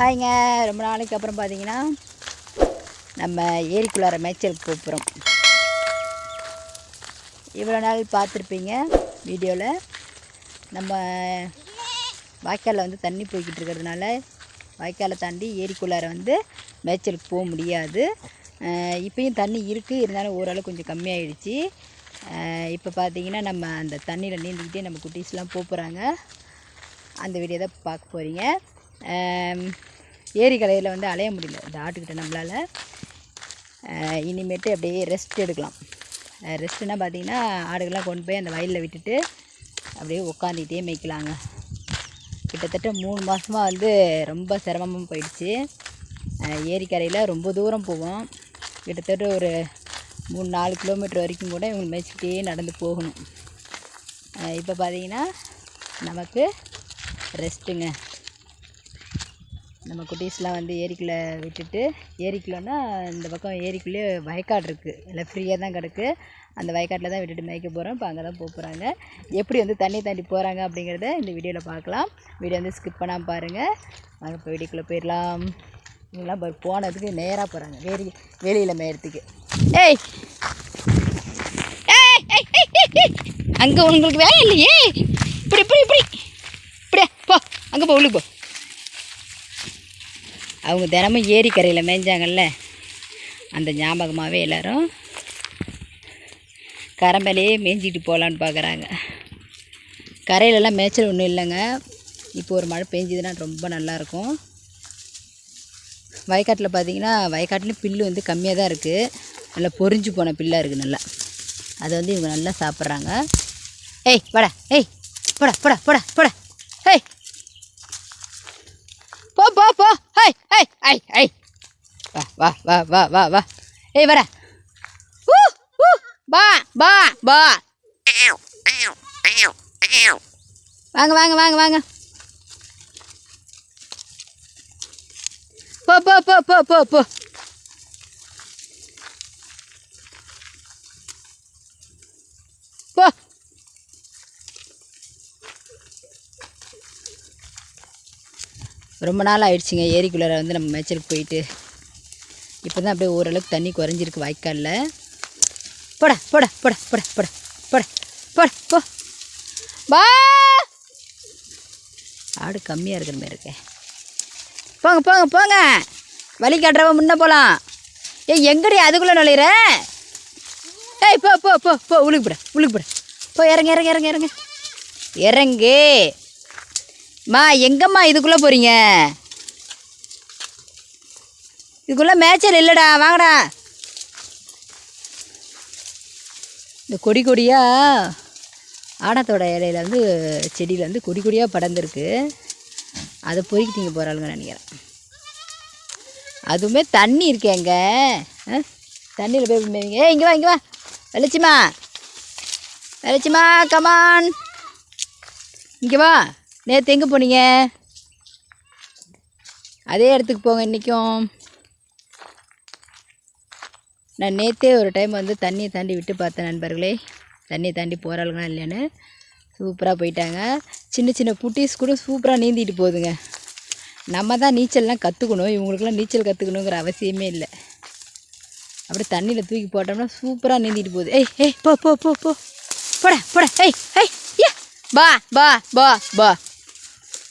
ஹாய்ங்க. ரொம்ப நாளைக்கு அப்புறம் பார்த்தீங்கன்னா நம்ம ஏரிக்குள்ளார மேய்ச்சலுக்கு போகிறோம் இவ்வளோ நாள் பார்த்துருப்பீங்க வீடியோவில் நம்ம வாய்க்காலில் வந்து தண்ணி போய்கிட்டு இருக்கிறதுனால வாய்க்காலை தாண்டி ஏரிக்குள்ளார வந்து மேய்ச்சலுக்கு போக முடியாது. இப்போயும் இப்பயும் தண்ணி இருக்குது இருந்தாலும் ஓரளவு கொஞ்சம் கம்மியாயிடுச்சு. இப்போ பார்த்தீங்கன்னா நம்ம அந்த தண்ணியில் நீந்திக்கிட்டே நம்ம குட்டீஸ்லாம் போகிறாங்க அந்த வீடியோ தான் பார்க்க போகிறீங்க ஏரி வந்து அலைய முடியல. இந்த ஆட்டுக்கிட்ட நம்மளால் இனிமேட்டு அப்படியே ரெஸ்ட் எடுக்கலாம். ரெஸ்ட்டுனா பார்த்தீங்கன்னா ஆடுகள்லாம் கொண்டு போய் அந்த வயலில் விட்டுட்டு அப்படியே உட்காந்துக்கிட்டே மேய்க்கலாங்க. கிட்டத்தட்ட மூணு மாதமாக வந்து ரொம்ப சிரமமாக போயிடுச்சு. ஏரிக்கரையில் ரொம்ப தூரம் போவோம். கிட்டத்தட்ட ஒரு மூணு நாலு கிலோமீட்டர் வரைக்கும் கூட இவங்க மேய்ச்சிக்கிட்டே நடந்து போகணும். இப்போ பார்த்தீங்கன்னா நமக்கு ரெஸ்ட்டுங்க நம்ம குட்டீஸ்லாம் வந்து ஏரிக்குள்ளே விட்டுட்டு ஏரிக்குள்ளேன்னா இந்த பக்கம் ஏரிக்குள்ளேயே வயக்காடு இருக்குது எல்லாம் ஃப்ரீயாக தான் கிடக்கு. அந்த வயக்காட்டில் தான் விட்டுட்டு மேய்க்க போகிறோம் இப்போ அங்கே தான் போக போகிறாங்க எப்படி வந்து தண்ணி தாண்டி போகிறாங்க அப்படிங்கிறத இந்த வீடியோவில் பார்க்கலாம். வீடியோ வந்து ஸ்கிப் பண்ணாமல் பாருங்கள் நாங்கள் இப்போ வீடியோக்குள்ளே போயிடலாம். இவங்களாம் போனதுக்கு நேராக போகிறாங்க வேலி வெளியில் மேயறதுக்கு. ஏய் ஏய். அங்கே உங்களுக்கு வேலை இல்லையே? இப்படி இப்படி இப்படி. இப்படியா போ. அங்கே போ உள்ளுக்கு போ. அவங்க தினமும் ஏரிக்கரையில் மேய்ஞ்சாங்கல்ல அந்த ஞாபகமாகவே எல்லாரும் கரம்பலையே மேய்ஞ்சிட்டு போகலான்னு பார்க்குறாங்க கரையிலலாம் மேய்ச்சல் ஒன்றும் இல்லைங்க. இப்போ ஒரு மழை பெஞ்சதுன்னா ரொம்ப நல்லாயிருக்கும். வயக்காட்டில் பார்த்தீங்கன்னா வயக்காட்டில் பில்லு வந்து கம்மியாக தான் இருக்குது நல்லா பொறிஞ்சு போன பில்லாக இருக்குது நல்லா. அதை வந்து இவங்க நல்லா சாப்பிட்றாங்க. ஏய் படா ஏய் போடா போடா போடா போடா. ஏய் போ போ போ ஹை ஐ ஐ வா வா வா வா வா வா ஏய் வரா ஊ ஊ பா பா பா வாங்க வாங்க வாங்க வாங்க. போ போ போ போ போ போ. ரொம்ப நாள் ஆயிடுச்சுங்க ஏரிக்குள்ளார வந்து நம்ம மேய்ச்சலுக்கு போயிட்டு. இப்போ தான் அப்படியே ஓரளவுக்கு தண்ணி குறைஞ்சிருக்கு வாய்க்காலில். போட போட போடா போட போட போட போட போ. பா. ஆடு கம்மியாக இருக்கிற மாதிரி இருக்கேன் போங்க போங்க போங்க. வழி காட்டுறவ முன்னே போகலாம் ஏய் எங்கடி அதுக்குள்ளே நுழையிற? ஏய் போ போ போ போ உழுக்கு போட உழுக்கு போட. போ இறங்க இறங்க இறங்க இறங்க. இறங்கு. மா எங்கம்மா இதுக்குள்ளே போகிறீங்க இதுக்குள்ளே மேய்ச்சல் இல்லைடா வாங்கடா. இந்த கொடி கொடியாக ஆடத்தோட இலையில வந்து செடியில் வந்து கொடி கொடியாக படர்ந்துருக்கு. அதை பொறுக்கி போகிறாளுங்க நினைக்கிறேன். அதுவுமே தண்ணி இருக்கேங்க தண்ணியில் போய் மேய்ங்க ஏ இங்கே வா இங்கே வா. வெளிச்சிமா வெளிச்சிமா கமான் இங்கே வா. நேற்று எங்கே போனீங்க? அதே இடத்துக்கு போங்க இன்றைக்கும் நான் நேற்றே ஒரு டைம் வந்து தண்ணியை தாண்டி விட்டு பார்த்தேன் நண்பர்களே. தண்ணியை தாண்டி போகிறாளுங்களா இல்லைன்னு. சூப்பராக போயிட்டாங்க. சின்ன சின்ன குட்டீஸ் கூட சூப்பராக நீந்திட்டு போகுதுங்க. நம்ம தான் நீச்சல்லாம் கற்றுக்கணும் இவங்களுக்குலாம் நீச்சல் கற்றுக்கணுங்கிற அவசியமே இல்லை. அப்படியே தண்ணியில் தூக்கி போட்டோம்னா சூப்பராக நீந்திட்டு போகுது. ஏய் ஏய் போ போ போ போ. போடா போடா. ஏய் ஏய் யா. பா பா பா பா.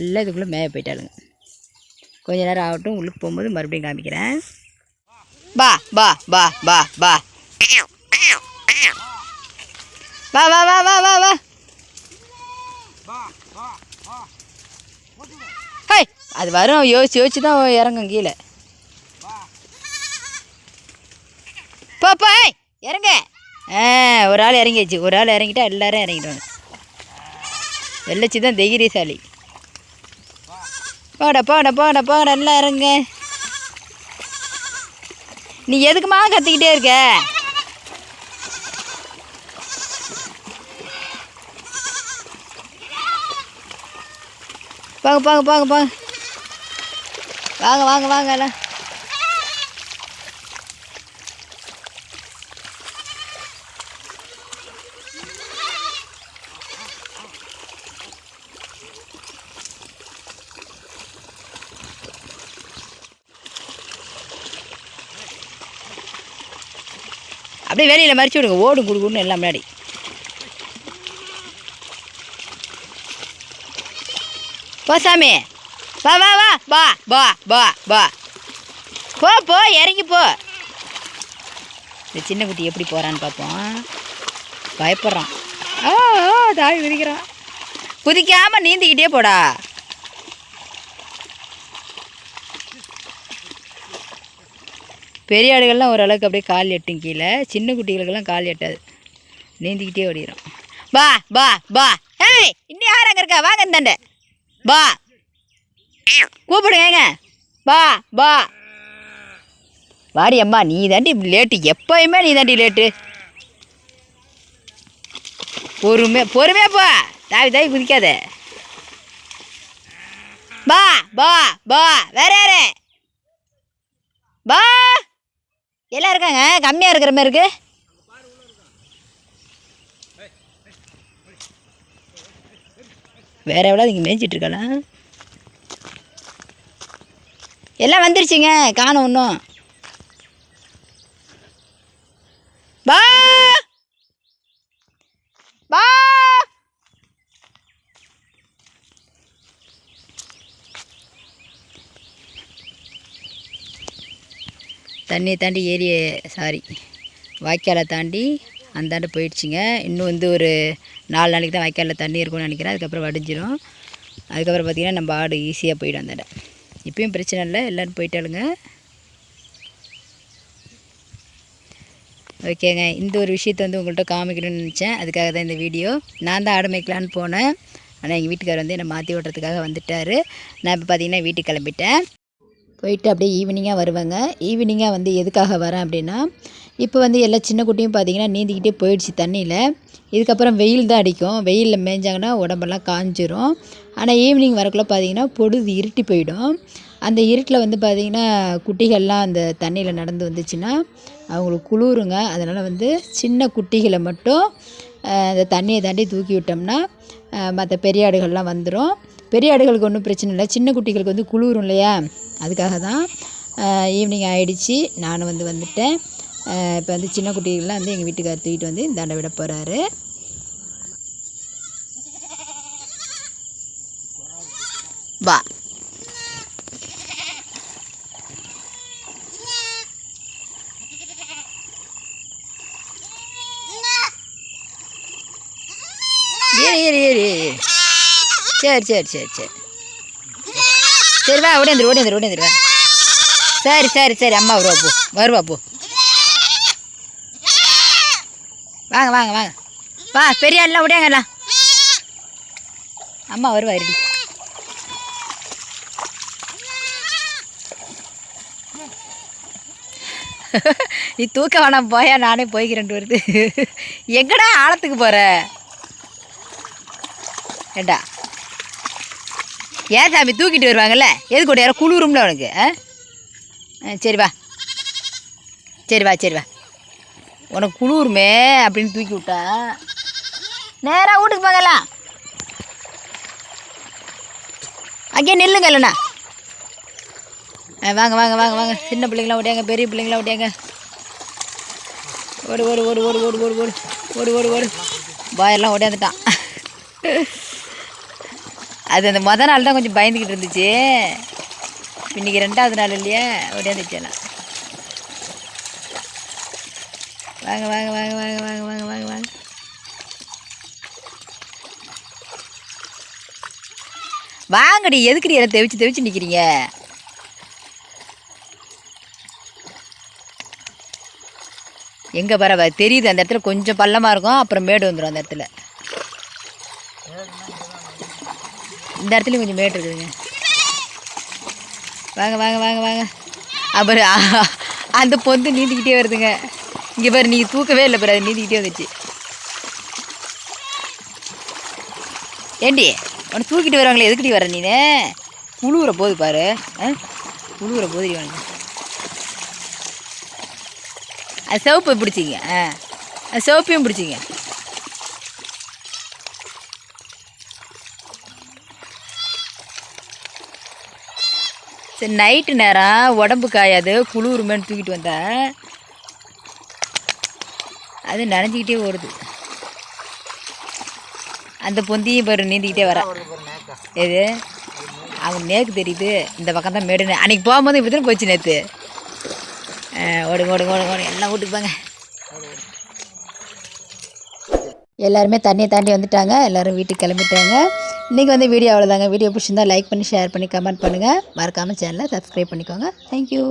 எல்லாம் இதுக்குள்ளே மேய போயிட்டாளுங்க. கொஞ்ச நேரம் ஆகட்டும் உள்ளுக்கு போகும்போது மறுபடியும் காமிக்கிறேன். பா பா பா பா பா. வா வா வா வா வா வா ஹை அது வரும். யோசிச்சு யோசிச்சு தான் இறங்கும் கீழே. பாப்பா ஏய், இறங்க. ஆ ஒரு ஆள் இறங்கியாச்சு. ஒரு ஆள் இறங்கிட்டா எல்லாரும் இறங்கிடுவாங்க. வெள்ளச்சி தான் தைரியசாலி. போட போட போட போட எல்லாம் இறங்க நீ எதுக்குமா கத்திக்கிட்டே இருக்க? போங்க போங்க போங்க போங்க. வாங்க வாங்க வாங்க எல்லாம். அப்படியே வெளியில் மறிச்சு விடுங்க. ஓடும் குடுக்குன்னு எல்லாம் முன்னாடி. போ சாமி. வா வா வா. வா வா வா வா போ போ இறங்கி போ. இந்த சின்ன குட்டி எப்படி போகிறான்னு பார்ப்போம். பயப்படுறான். ஆ ஓ தாய் குதிக்கிறான் குதிக்காமல் நீந்திக்கிட்டே போடா. பெரிய ஆடுகள்லாம் ஓரளவுக்கு அப்படியே கால் எட்டும் கீழே. சின்ன குட்டிகளுக்கெல்லாம் கால் எட்டாது. நீந்திக்கிட்டே ஓடிடும் பா பா பா. ஏய் இன்னும் யார் அங்கே இருக்கா? வாங்க இந்தாண்ட பா. கூப்பிடுங்க ஏங்க. பா பா. வாடி அம்மா நீ தாண்டி லேட்டு. எப்பயுமே நீ தாண்டி லேட்டு. பொறுமையா பொறுமையா போ. தாவி தாவி குதிக்காத. பா பா பா. வேற யாரு? பா. எல்லாம் இருக்காங்க? கம்மியாக இருக்கிற மாதிரி இருக்கு. வேற எவ்வளோ இங்கே மேய்ச்சிட்டு இருக்கலாம் எல்லாம் வந்துருச்சுங்க. காணும் இன்னும் பா பா தண்ணியை தாண்டி ஏரியை சாரி வாய்க்காலை தாண்டி அந்தாண்ட போயிடுச்சுங்க. இன்னும் வந்து ஒரு நாலு நாளைக்கு தான் வாய்க்காலில் தண்ணி இருக்கும்னு நினைக்கிறேன். அதுக்கப்புறம் வடிஞ்சிடும் அதுக்கப்புறம் பார்த்திங்கன்னா நம்ம ஆடு ஈஸியாக போயிடும் அந்த இப்பயும் பிரச்சனை இல்லை. எல்லோரும் போயிட்டாளுங்க. ஓகேங்க. இந்த ஒரு விஷயத்தை வந்து உங்கள்கிட்ட காமிக்கணும்னு நினச்சேன். அதுக்காக தான் இந்த வீடியோ. நான் தான் ஆடு மேய்க்கலான்னு போனேன். ஆனால் எங்கள் வீட்டுக்கார் வந்து என்னை மாற்றி ஓட்டுறதுக்காக வந்துட்டார். நான் இப்போ பார்த்தீங்கன்னா வீட்டுக்கு கிளம்பிட்டேன். போயிட்டு அப்படியே ஈவினிங்காக வருவாங்க. ஈவினிங்காக வந்து எதுக்காக வரேன் அப்படின்னா இப்போ வந்து எல்லா சின்ன குட்டியும் பார்த்தீங்கன்னா நீந்திக்கிட்டே போயிடுச்சு தண்ணியில். இதுக்கப்புறம் வெயில் தான் அடிக்கும். வெயிலில் மேய்ஞ்சாங்கன்னா உடம்பெல்லாம் காஞ்சிரும். ஆனால் ஈவினிங் வரக்குள்ளே பார்த்தீங்கன்னா பொழுது இருட்டி போயிடும். அந்த இருட்டில் வந்து பார்த்திங்கன்னா குட்டிகள்லாம் அந்த தண்ணியில் நடந்து வந்துச்சுன்னா அவங்களுக்கு குளிருங்க. அதனால் வந்து சின்ன குட்டிகளை மட்டும் அந்த தண்ணியை தாண்டி தூக்கி விட்டோம்னா மற்ற பெரிய ஆடுகள்லாம் வந்துடும் பெரிய ஆடுகளுக்கு ஒன்றும் பிரச்சனை இல்லை. சின்ன குட்டிகளுக்கு வந்து குளிரும் இல்லையா? அதுக்காக தான் ஈவினிங் ஆகிடுச்சி நானும் வந்து வந்துட்டேன். இப்போ வந்து சின்ன குட்டிகள்லாம் வந்து எங்கள் வீட்டுக்கார் தூக்கிட்டு வந்து இந்தாண்ட விட போகிறாரு வா. ஏறு ஏறு. சரி சரி சரி சரி. சரி வா ஓடியாந்துரு ஓடியாந்துரு ஓடியாந்துரு வா. சரி சரி சரி அம்மா வருவா போ. வருவா போ. வாங்க வாங்க வாங்க. வா பெரிய ஆள்லாம் ஓடியாங்கலாம் அம்மா வருவா இருடி. நீ தூக்க வேணாம் போயா நானே போய்க்கிறேன் வருது. எங்கடா ஆழத்துக்கு போகிற ஏண்டா? ஏன் சாமி தூக்கிட்டு வருவாங்கல்ல? எது கூட யாரோ குளிரும்ல உனக்கு ஆ? சரி வா. சரி வா சரி வா. உனக்கு குளிருமே அப்படின்னு தூக்கி விட்டா நேராக வீட்டுக்கு போங்கலாம் அங்கேயே நில்லுங்க இல்லைண்ணா. ஆ வாங்க வாங்க வாங்க வாங்க. சின்ன பிள்ளைங்களாம் ஓட்டியாங்க பெரிய பிள்ளைங்களாம் ஓட்டியாங்க ஓடு ஓடு ஓடு ஓடு ஓடு ஓடு ஓடு ஓடு ஓடு ஓடு. பாயெல்லாம் ஓடியாந்துட்டான். அது அந்த மொதல் நாள் தான் கொஞ்சம் பயந்துக்கிட்டு இருந்துச்சு. இன்னைக்கு ரெண்டாவது நாள் இல்லையா? ஓடியாந்துச்சலாம் வாங்க வாங்க வாங்க வாங்க வாங்க வாங்க வாங்க வாங்க. வாங்கடி எதுக்குடி எல்லாம் தெவிச்சு தெவிச்சு நிற்கிறீங்க எங்கே பரவாயில்ல தெரியுது அந்த இடத்துல கொஞ்சம் பள்ளமாக இருக்கும் அப்புறம் மேடு வந்துடும் அந்த இடத்துல. இந்த இடத்துலையும் கொஞ்சம் மேட் இருக்குதுங்க. வாங்க வாங்க வாங்க வாங்க. அப்புறம் அந்த பொந்து நீந்திக்கிட்டே வருதுங்க. இங்கே பாரு நீங்கள் தூக்கவே இல்லை பாரு அது நீந்திக்கிட்டே வந்துச்சு ஏண்டி உன்னை தூக்கிட்டு வருவாங்களே எதுக்கிட்டி வர நீனே? புழுவுற போது பாரு ஆ? புழுவுற போது வாங்க. அது சிவப்பு பிடிச்சிங்க ஆ. அது சிவப்பையும் பிடிச்சிங்க. சரி நைட்டு நேரம் உடம்பு காயாது குளிருமேன்னு தூக்கிட்டு வந்தேன் அது நனைஞ்சிக்கிட்டே ஓடுது. அந்த பொந்தியும் பாரு நீந்திக்கிட்டே வர. எது? அவன் நேக்கு தெரியுது. இந்த பக்கம் தான் மேடு அன்றைக்கி போகும்போது இப்படி தான் போச்சு நேற்று ஓடுங்க ஓடுங்க ஓடுங்க ஓடுங்க எல்லாம் வீட்டுக்கு போங்க எல்லாருமே தண்ணியை தாண்டி வந்துட்டாங்க. எல்லோரும் வீட்டுக்கு கிளம்பிட்டாங்க. இன்றைக்கி வந்து வீடியோ அவ்வளோதாங்க வீடியோ பிடிச்சிருந்தால் லைக் பண்ணி ஷேர் பண்ணி கமெண்ட் பண்ணுங்கள் மறக்காமல் சேனலை சப்ஸ்கிரைப் பண்ணிக்கோங்க. தேங்க்யூ